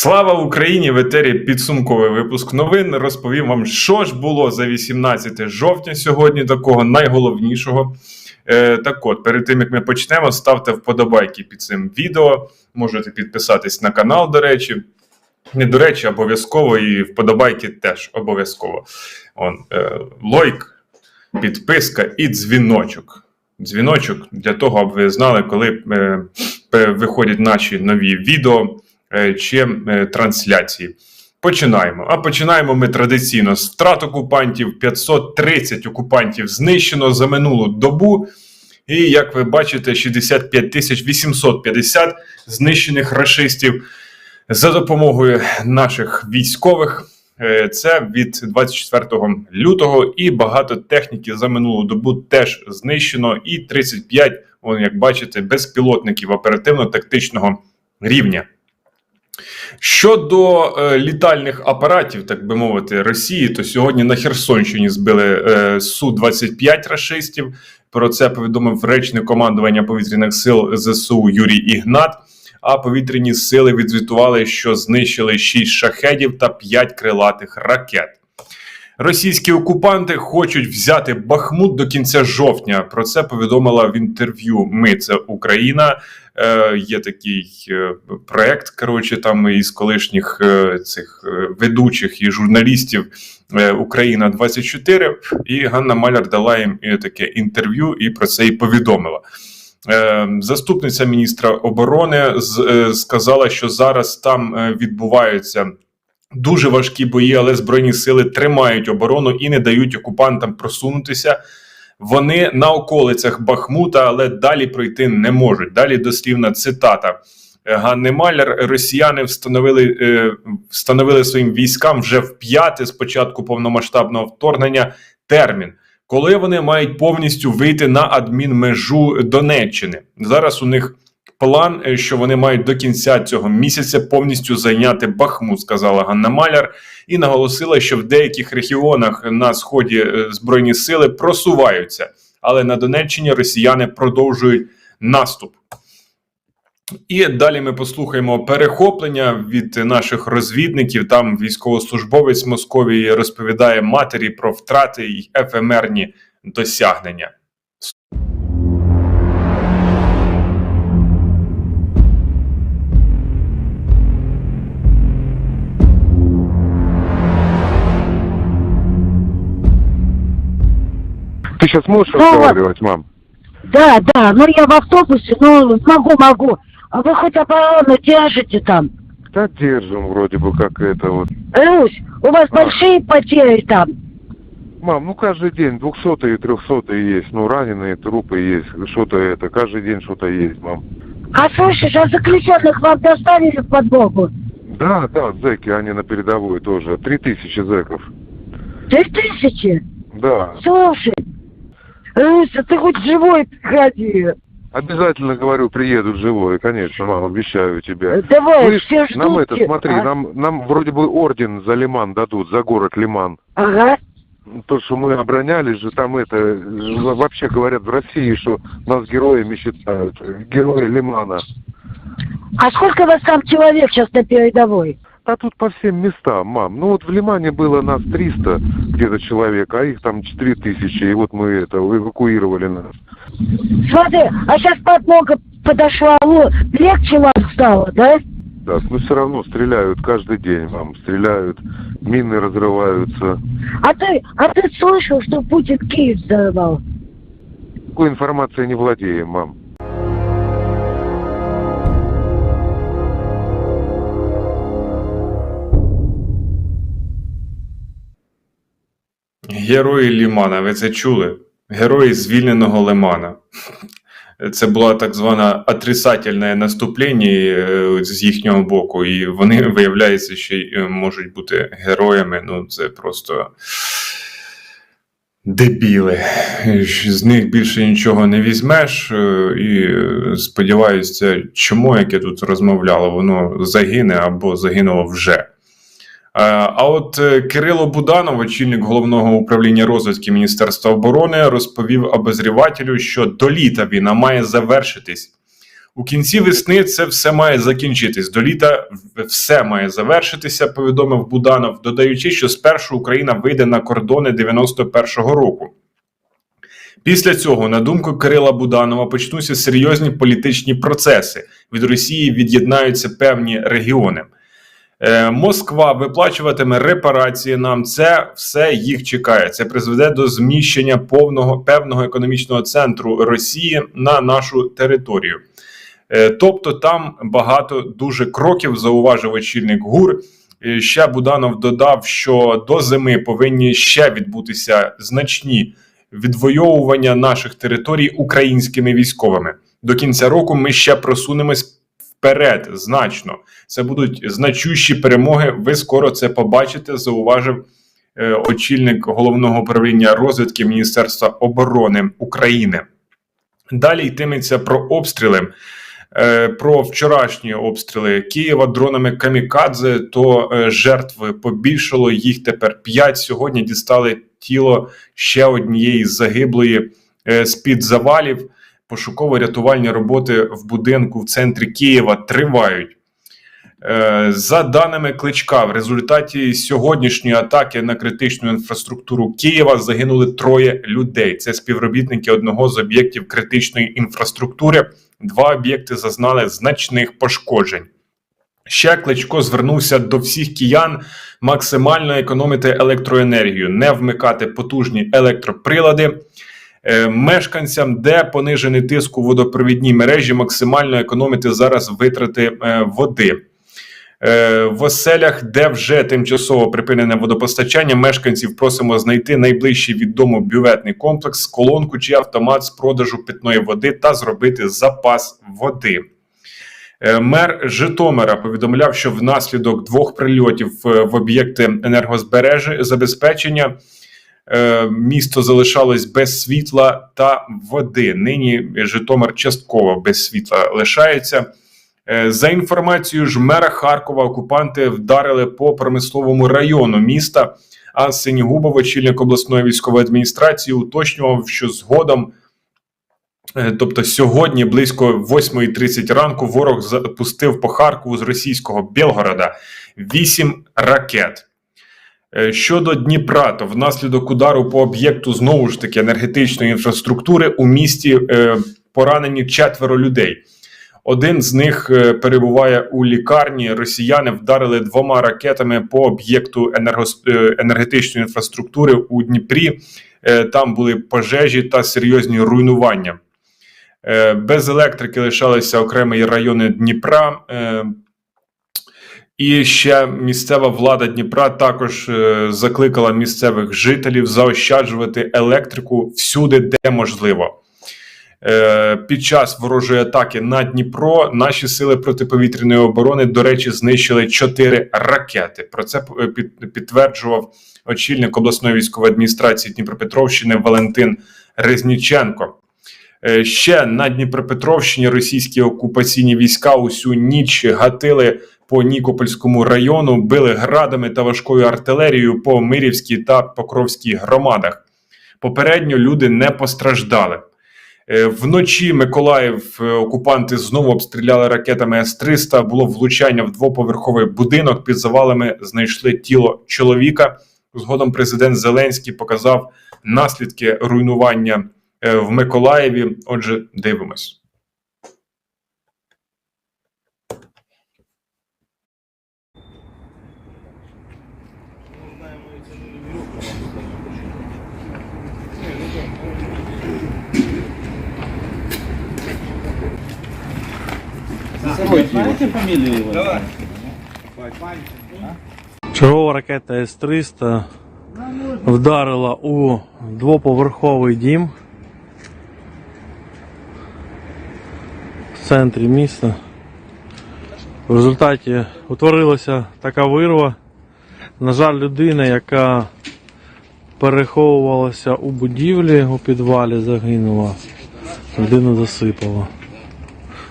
Слава Україні! В етері підсумковий випуск новин. Розповім вам, що ж було за 18 жовтня сьогодні, такого найголовнішого. Е, так от, перед тим як ми почнемо, ставте вподобайки під цим відео. Можете підписатись на канал, до речі. Не до речі, обов'язково, і вподобайки теж обов'язково. Он, е, лойк, підписка і дзвіночок. Дзвіночок для того, аби ви знали, коли е, виходять наші нові відео чи е, трансляції. Починаємо. А починаємо ми традиційно з втрат окупантів. 530 окупантів знищено за минулу добу. І як ви бачите, 65 тисяч 850 знищених рашистів за допомогою наших військових. Е, Це від 24 лютого, і багато техніки за минулу добу теж знищено. І 35, вон, як бачите, безпілотників оперативно-тактичного рівня. Щодо е, літальних апаратів, так би мовити, Росії, то сьогодні на Херсонщині збили е, Су-25 рашистів. Про це повідомив речник командування повітряних сил ЗСУ Юрій Ігнат. А повітряні сили відзвітували, що знищили 6 шахедів та 5 крилатих ракет. Російські окупанти хочуть взяти Бахмут до кінця жовтня. Про це повідомила в інтерв'ю Ми це Україна. Е, є такий е, проект. Коротше, там із колишніх е, цих ведучих і журналістів Україна 24 І Ганна Маляр дала їм таке інтерв'ю і про це і повідомила. Заступниця міністра оборони сказала, що зараз там відбуваються дуже важкі бої, але збройні сили тримають оборону і не дають окупантам просунутися. Вони на околицях Бахмута, але далі пройти не можуть. Далі дослівна цитата е, Ганни Маляр. Росіяни встановили, е, встановили своїм військам вже в п'яте з початку повномасштабного вторгнення термін, коли вони мають повністю вийти на адмінмежу Донеччини. Зараз у них план, е, що вони мають до кінця цього місяця повністю зайняти Бахмут, сказала Ганна Маляр, і наголосила, що в деяких регіонах на сході е, збройні сили просуваються, але на Донеччині росіяни продовжують наступ. І далі ми послухаємо перехоплення від наших розвідників. Там військовослужбовець Московії розповідає матері про втрати й ефемерні досягнення. Ты сейчас можешь Ну, разговаривать, мам? Да, да, ну я в автобусе, ну могу, могу. А вы хоть оборону держите там? Да держим вроде бы как это вот. Русь, у вас А. большие потери там? Мам, ну каждый день двухсотые трехсотые есть, ну раненые трупы есть, что-то это, каждый день что-то есть, мам. А слушай, а заключенных вам доставили в подбогу? Да, да, зэки, они на передовой тоже, три тысячи зэков. Три тысячи? Да, Слушай, Руся, ты хоть живой приходи. обязательно, говорю, приедут живой, конечно, мам, обещаю тебе. Давай, Слышь, все ждут. нам это, смотри, а? нам, нам вроде бы орден за Лиман дадут, за город Лиман. Ага. То, что мы оборонялись же, там это, э, вообще говорят в России, что нас героями считают, герои Лимана. А сколько вас там человек сейчас на передовой? А тут по всем местам, мам. Ну вот в Лимане было нас 300 где-то человек, а их там 4000, и вот мы это, эвакуировали нас. Смотри, а сейчас подмога подошла, вот, легче вам стало, да? Да, но все равно стреляют каждый день, мам, стреляют, мины разрываются. А ты, а ты слышал, что Путин Киев взорвал? Такой информацией не владеем, мам. Герої Лімана, ви це чули? Герої звільненого Лимана. Це була так звана отрицательне наступлення е, з їхнього боку, і вони виявляється, ще й е, можуть бути героями. Ну, це просто дебіли. З них більше нічого не візьмеш. е, І сподіваюся, чому яке тут розмовляло, воно загине або загинуло вже. Е, А от е, Кирило Буданов, очільник головного управління розвідки Міністерства оборони, розповів обозрівателю, що до літа війна має завершитись. У кінці весни це все має закінчитись. До літа все має завершитися, повідомив Буданов, додаючи, що спершу Україна вийде на кордони 91-го року. Після цього, на думку Кирила Буданова, почнуться серйозні політичні процеси. Від Росії від'єднаються певні регіони. Е, Москва виплачуватиме репарації нам. Це все їх чекає. Це призведе до зміщення повного певного економічного центру Росії на нашу територію. Е, Тобто там багато дуже кроків, зауважив очільник ГУР. Е, Ще Буданов додав, що до зими повинні ще відбутися значні відвоювання наших територій українськими військовими. До кінця року ми ще просунемось вперед значно. Це будуть значущі перемоги. Ви скоро це побачите, зауважив е, очільник головного управління розвідки Міністерства оборони України. Далі йтиметься про обстріли. Е, Про вчорашні обстріли Києва дронами камікадзе, то е, жертв побільшало. Їх тепер п'ять. Сьогодні дістали тіло ще однієї загиблої е, з-під завалів. Пошуково-рятувальні роботи в будинку в центрі Києва тривають. Е, За даними Кличка, в результаті сьогоднішньої атаки на критичну інфраструктуру Києва загинули троє людей. Це співробітники одного з об'єктів критичної інфраструктури. Два об'єкти зазнали значних пошкоджень. Ще Кличко звернувся до всіх киян максимально економити електроенергію, не вмикати потужні електроприлади. Е, Мешканцям, де понижений тиск у водопровідній мережі, максимально економити зараз витрати е, води. Е, В оселях, де вже тимчасово припинене водопостачання, мешканців просимо знайти найближчий від дому бюветний комплекс, колонку чи автомат з продажу питної води та зробити запас води. Мер Житомира повідомляв, що внаслідок двох прильотів в об'єкти енергозбереження забезпечення місто залишалось без світла та води. Нині Житомир частково без світла лишається. Е, За інформацією ж мера Харкова, окупанти вдарили по промисловому району міста. А Синігубов, очільник обласної військової адміністрації, уточнював, що згодом, е, тобто сьогодні, близько 8.30 ранку, ворог запустив по Харкову з російського Білгорода 8 ракет. Е, Щодо Дніпра, то внаслідок удару по об'єкту знову ж таки енергетичної інфраструктури у місті е, поранені четверо людей. Один з них е, перебуває у лікарні. Росіяни вдарили двома ракетами по об'єкту енергетичної інфраструктури у Дніпрі. Там були пожежі та серйозні руйнування. Без електрики лишалися окремі райони Дніпра. І ще місцева влада Дніпра також е, закликала місцевих жителів заощаджувати електрику всюди, де можливо. Е, Під час ворожої атаки на Дніпро наші сили протиповітряної оборони, до речі, знищили чотири ракети. Про це е, підтверджував очільник обласної військової адміністрації Дніпропетровщини Валентин Резніченко. Ще на Дніпропетровщині російські окупаційні війська усю ніч гатили по Нікопольському району, били градами та важкою артилерією по Мирівській та Покровській громадах. Попередньо люди не постраждали. Е, Вночі Миколаїв е, окупанти знову обстріляли ракетами С-300. Було влучання в двоповерховий будинок. Під завалами знайшли тіло чоловіка. Згодом президент Зеленський показав наслідки руйнування е, в Миколаєві. Отже, дивимось. Знаете фамилию его? Давай. Чергова ракета С-300 вдарила у двоповерховий дім. в центрі міста. В результаті утворилася така вирва. На жаль, людина, яка переховувалася у будівлі у підвалі, загинула. Людину засипало.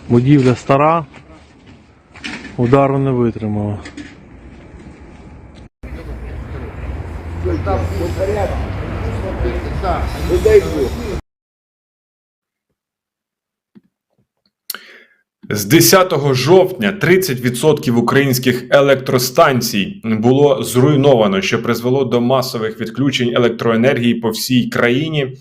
Будівля стара, удару не витримала. З 10 жовтня 30% українських електростанцій було зруйновано, що призвело до масових відключень електроенергії по всій країні.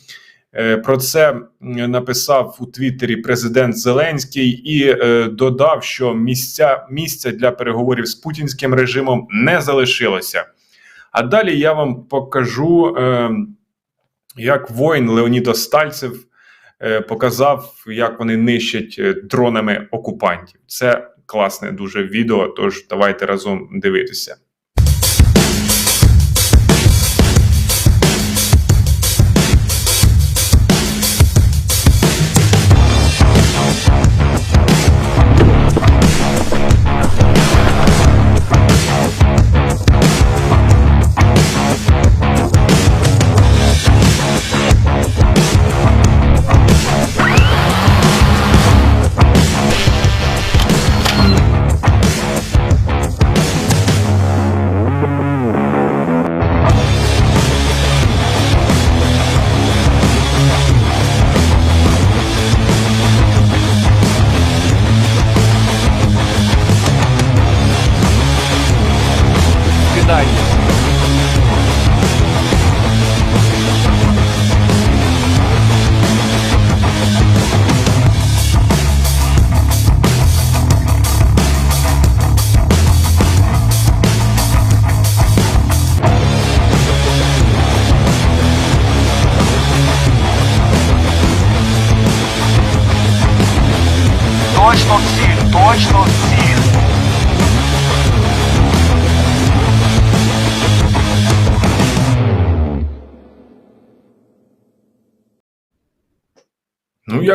Е, Про це написав у Твіттері президент Зеленський і е, додав, що місця місця для переговорів з путінським режимом не залишилося. А далі я вам покажу, е, як воїн Леонід Остальцев показав, як вони нищать дронами окупантів. Це класне дуже відео. Тож давайте разом дивитися.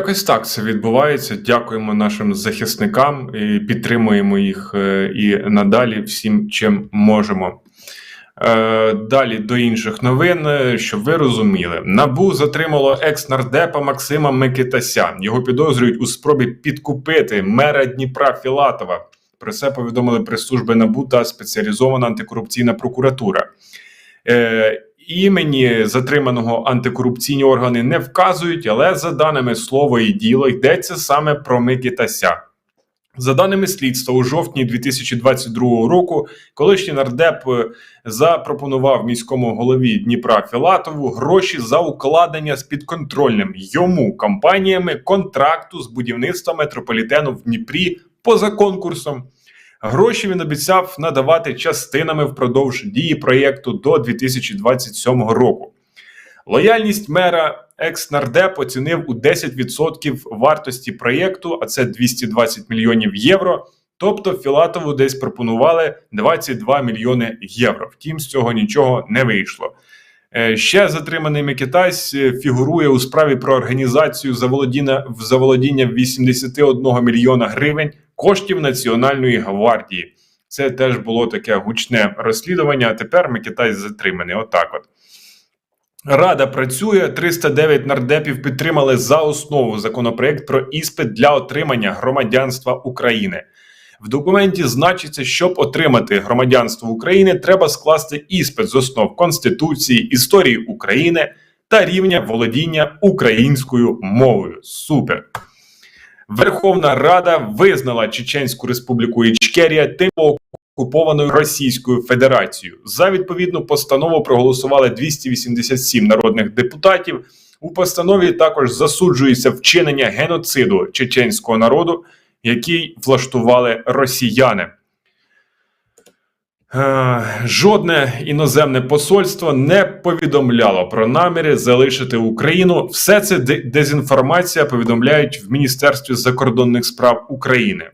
Якось так це відбувається. Дякуємо нашим захисникам і підтримуємо їх е, і надалі всім, чим можемо. Е, Далі до інших новин, е, щоб ви розуміли, набу затримало екс-нардепа Максима Микитася. Його підозрюють у спробі підкупити мера Дніпра Філатова. Про це повідомили прес-служби НАБУ та спеціалізована антикорупційна прокуратура. Імені затриманого антикорупційні органи не вказують, але за даними слово і діло йдеться саме про Микитася. За даними слідства, у жовтні 2022 року колишній нардеп е, запропонував міському голові Дніпра Філатову гроші за укладення з підконтрольним йому компаніями контракту з будівництва метрополітену в Дніпрі поза конкурсом. Гроші він обіцяв надавати частинами впродовж дії проєкту до 2027 року. Лояльність мера екс-нардеп оцінив у 10% вартості проєкту, а це 220 мільйонів євро. Тобто Філатову десь пропонували 22 мільйони євро. Втім, з цього нічого не вийшло. Е, Ще затриманий Микитась е, фігурує у справі про організацію заволодіння, заволодіння 81 мільйона гривень коштів Національної гвардії. Це теж було таке гучне розслідування. А тепер Микитась затриманий. Отак от. Рада працює. 309 нардепів підтримали за основу законопроект про іспит для отримання громадянства України. В документі значиться, щоб отримати громадянство України, треба скласти іспит з основ Конституції, історії України та рівня володіння українською мовою. Супер. Верховна Рада визнала Чеченську Республіку Ічкерія тимчасово окупованою Російською Федерацією. За відповідну постанову проголосували 287 народних депутатів. У постанові також засуджується вчинення геноциду чеченського народу, який влаштували росіяни. Е, Жодне іноземне посольство не повідомляло про наміри залишити Україну. Все це дезінформація повідомляють в Міністерстві закордонних справ України.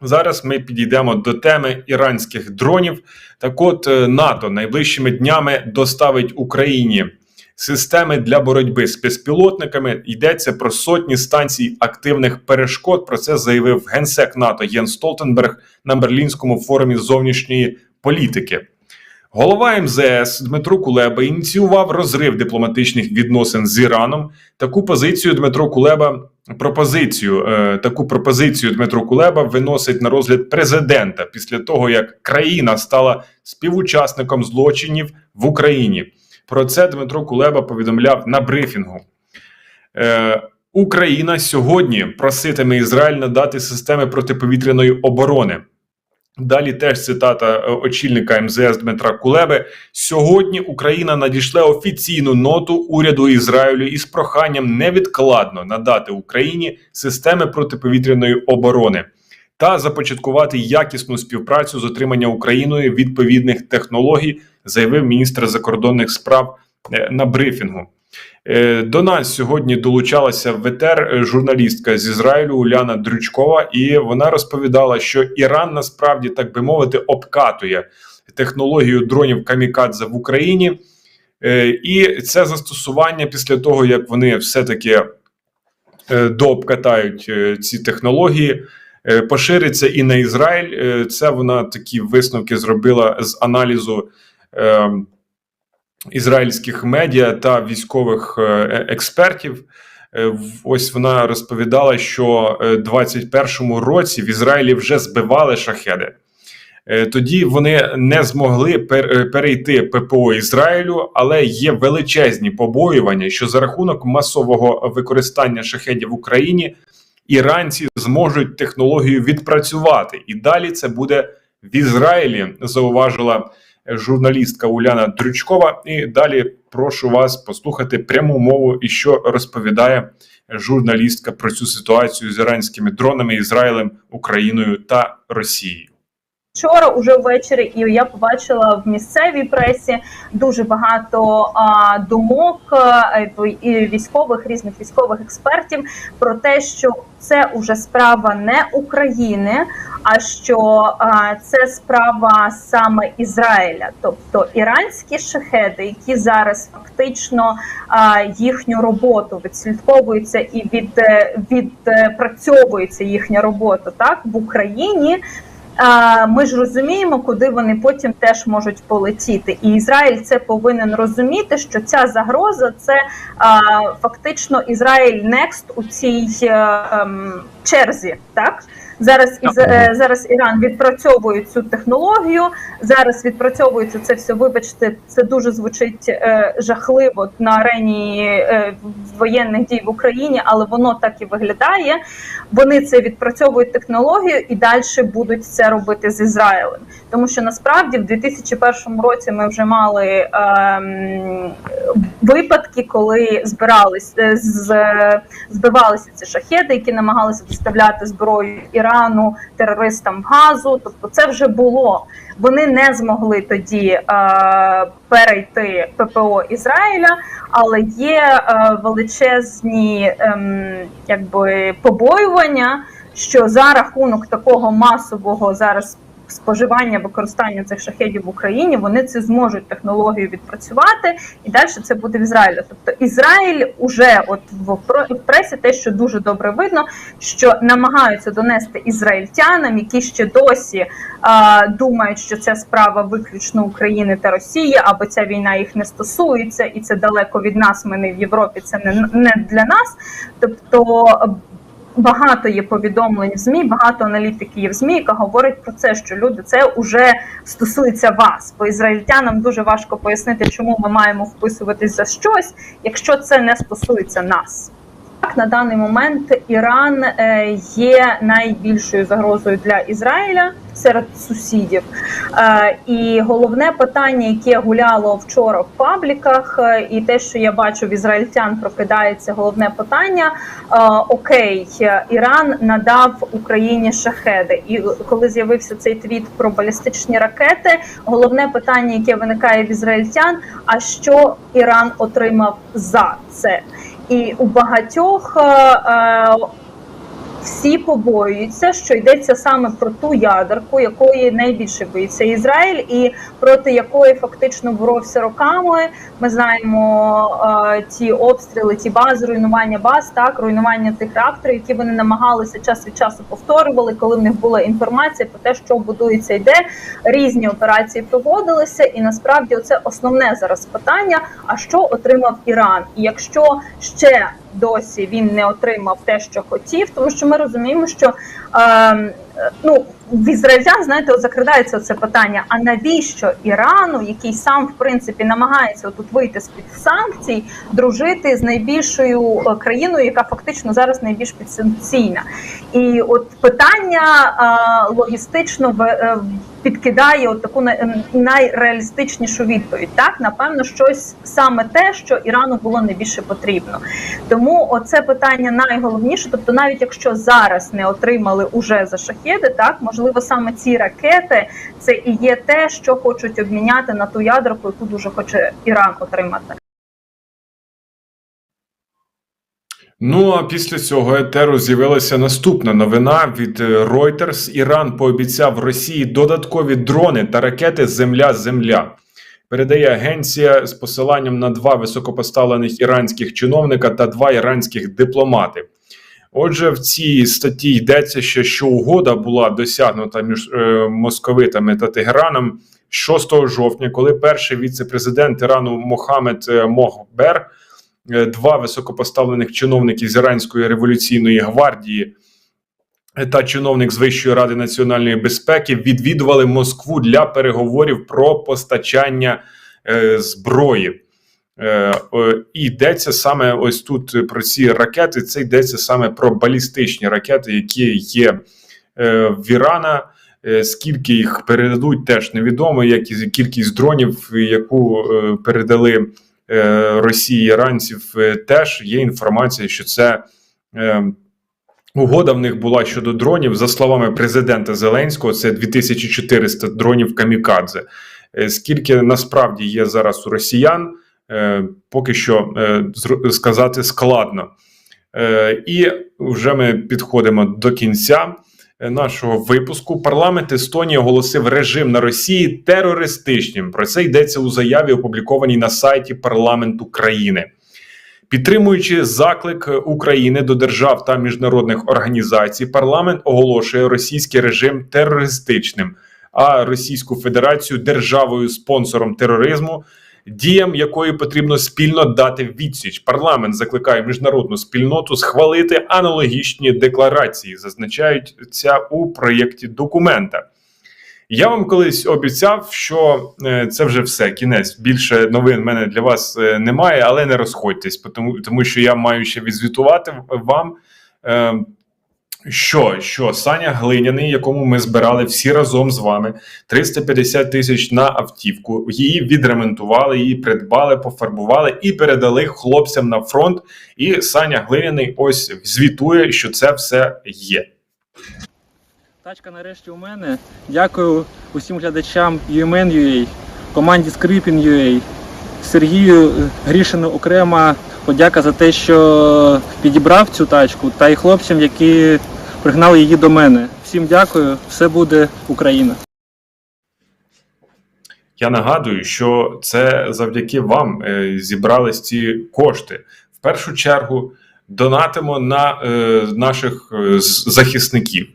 Зараз ми підійдемо до теми іранських дронів. Так от е, НАТО найближчими днями доставить Україні системи для боротьби з безпілотниками. Йдеться про сотні станцій активних перешкод. Про це заявив генсек НАТО Єн Столтенберг на берлінському форумі зовнішньої політики. Голова МЗС Дмитро Кулеба ініціював розрив дипломатичних відносин з Іраном. Таку позицію Дмитро Кулеба пропозицію е, таку пропозицію Дмитро Кулеба виносить на розгляд президента після того, як країна стала співучасником злочинів в Україні. Про це Дмитро Кулеба повідомляв на брифінгу. Е, Україна сьогодні проситиме Ізраїль надати системи протиповітряної оборони. Далі теж цитата е, очільника МЗС Дмитра Кулеби. Сьогодні Україна надійшла офіційну ноту уряду Ізраїлю із проханням невідкладно надати Україні системи протиповітряної оборони та започаткувати якісну співпрацю з отримання Україною відповідних технологій, заявив міністр закордонних справ е, на брифінгу. Е, До нас сьогодні долучалася в е, журналістка з Ізраїлю Уляна Дрючкова, і вона розповідала, що Іран насправді, так би мовити, обкатує технологію дронів камікадзе в Україні, Е, і це застосування після того, як вони все-таки дообкатають ці технології. Пошириться і на Ізраїль. Це вона такі висновки зробила з аналізу е, ізраїльських медіа та військових е, експертів. Е, Ось вона розповідала, що е, 21-му році в Ізраїлі вже збивали шахеди. Е, Тоді вони не змогли е, перейти ППО Ізраїлю, але є величезні побоювання, що за рахунок масового використання шахедів в Україні іранці зможуть технологію відпрацювати, і далі це буде в Ізраїлі, зауважила е, журналістка Уляна Дрючкова. І далі прошу вас послухати пряму мову і що розповідає журналістка про цю ситуацію з іранськими дронами, Ізраїлем, Україною та Росією. Вчора, уже ввечері, і я побачила в місцевій пресі дуже багато а, думок а, і військових різних військових експертів про те, що це уже справа не України, а що а, це справа саме Ізраїля, тобто іранські шахеди, які зараз фактично а, їхню роботу відслідковуються і від, е, відпрацьовується їхня робота так в Україні. Ми ж розуміємо, куди вони потім теж можуть полетіти, і Ізраїль це повинен розуміти, що ця загроза це фактично Ізраїль Некст у цій е, ем, черзі. Так зараз із е, зараз Іран відпрацьовує цю технологію. Зараз відпрацьовується це все. Вибачте, це дуже звучить е, жахливо на арені е, воєнних дій в Україні, але воно так і виглядає. Вони це відпрацьовують технологію і далі будуть це робити з Ізраїлем. Тому що насправді в 2001 році ми вже мали ем, випадки, коли збирались е, з збивалися ці шахеди, які намагалися доставляти зброю Ірану терористам газу. Тобто, це вже було. Вони не змогли тоді е, перейти ППО Ізраїля, але є е, величезні е, якби побоювання, що за рахунок такого масового зараз споживання використання цих шахедів в Україні вони це зможуть технологію відпрацювати, і далі це буде в Ізраїлі. Тобто Ізраїль уже от в пресі те, що дуже добре видно, що намагаються донести ізраїльтянам, які ще досі а, думають, що це справа виключно України та Росії, або ця війна їх не стосується, і це далеко від нас. Ми не в Європі, це не, не для нас. Тобто багато є повідомлень в ЗМІ, багато аналітики є в ЗМІ, яка говорить про це, що люди це вже стосується вас. Бо ізраїльтянам дуже важко пояснити, чому ми маємо вписуватись за щось, якщо це не стосується нас. На даний момент Іран е, є найбільшою загрозою для Ізраїля серед сусідів. Е, І головне питання, яке гуляло вчора в пабліках, е, і те, що я бачу в ізраїльтян, прокидається головне питання: окей, Іран надав Україні шахеди, і коли з'явився цей твіт про балістичні ракети, головне питання, яке виникає в ізраїльтян: а що Іран отримав за це? І у багатьох е, е, всі побоюються, що йдеться саме про ту ядерку, якої найбільше боїться Ізраїль, і проти якої фактично боровся роками. Ми знаємо е, ті обстріли, ті бази, руйнування баз, так руйнування тих реакторів, які вони намагалися час від часу повторювали, коли в них була інформація про те, що будується і де різні операції проводилися, і насправді це основне зараз питання: а що отримав Іран? І якщо ще досі він не отримав те, що хотів, тому що ми розуміємо, що е, ну в ізраїльтян, знаєте, от закрадається це питання: а навіщо Ірану, який сам в принципі намагається тут вийти з під санкцій, дружити з найбільшою е, країною, яка фактично зараз найбільш підсанкційна? І от питання е, логістично в, е, підкидає от таку ем, найреалістичнішу відповідь. Так, напевно, щось саме те, що Ірану було найбільше потрібно. Тому оце питання найголовніше. Тобто, навіть якщо зараз не отримали уже за шахеди, так можливо, саме ці ракети це і є те, що хочуть обміняти на ту ядерку, яку дуже хоче Іран отримати. Ну а після цього етеру з'явилася наступна новина від е, Reuters. Іран пообіцяв Росії додаткові дрони та ракети Земля-Земля. Передає агенція з посиланням на два високопоставлених іранських чиновника та два іранських дипломати. Отже, в цій статті йдеться, ще, що угода була досягнута між е, московитами та Тегераном 6 жовтня, коли перший віце-президент Ірану Мохамед е, Мохбер два високопоставлених чиновників з Іранської революційної гвардії е, та чиновник з Вищої ради національної безпеки відвідували Москву для переговорів про постачання е, зброї. Е, е, і йдеться саме ось тут про ці ракети. Це йдеться саме про балістичні ракети, які є е, в Ірана. Е, Скільки їх передадуть, теж невідомо. Як і кількість дронів, яку е, передали е, Росії іранців, е, теж є інформація, що це е, угода в них була щодо дронів. За словами президента Зеленського, це 2400 дронів камікадзе. Скільки насправді є зараз у росіян, поки що сказати складно. І вже ми підходимо до кінця нашого випуску. Парламент Естонії оголосив режим на Росії терористичним. Про це йдеться у заяві, опублікованій на сайті парламенту країни. Підтримуючи заклик України до держав та міжнародних організацій, парламент оголошує російський режим терористичним, а Російську Федерацію державою спонсором тероризму, діям якої потрібно спільно дати відсіч. Парламент закликає міжнародну спільноту схвалити аналогічні декларації, зазначають ця у проєкті документа. Я вам колись обіцяв, що е, це вже все. Кінець. Більше новин в мене для вас е, немає, але не розходьтесь, тому, тому що я маю ще відзвітувати вам. Що, що Саня Глиняний, якому ми збирали всі разом з вами 350 тисяч на автівку, її відремонтували, її придбали, пофарбували і передали хлопцям на фронт. І Саня Глиняний ось звітує, що це все є. Тачка нарешті у мене. Дякую усім глядачам UMN.ua, команді Скрипін.ua, Сергію Грішину окрема подяка за те, що підібрав цю тачку, та й хлопцям, які пригнали її до мене. Всім дякую, все буде Україна. Я нагадую, що це завдяки вам е, зібрались ці кошти. В першу чергу донатимо на е, наших е, захисників.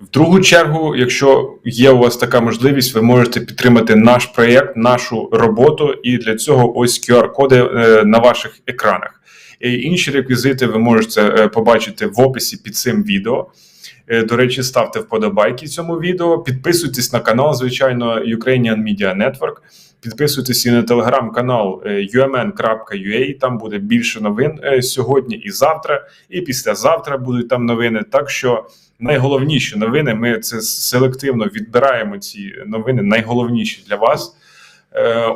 В другу чергу, якщо є у вас така можливість, ви можете підтримати наш проєкт, нашу роботу, і для цього ось QR-коди на ваших екранах. Інші реквізити ви можете е, побачити в описі під цим відео. Е, До речі, ставте вподобайки цьому відео, підписуйтесь на канал, звичайно, Ukrainian Media Network. Підписуйтесь і на телеграм-канал е, umn.ua, Там буде більше новин сьогодні і завтра, і післязавтра будуть там новини. Так що найголовніші новини ми це селективно відбираємо. Ці новини найголовніші для вас.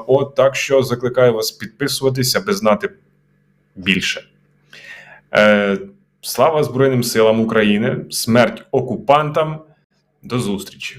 От так що закликаю вас підписуватись, аби знати більше. Е, Слава Збройним силам України, смерть окупантам. До зустрічі!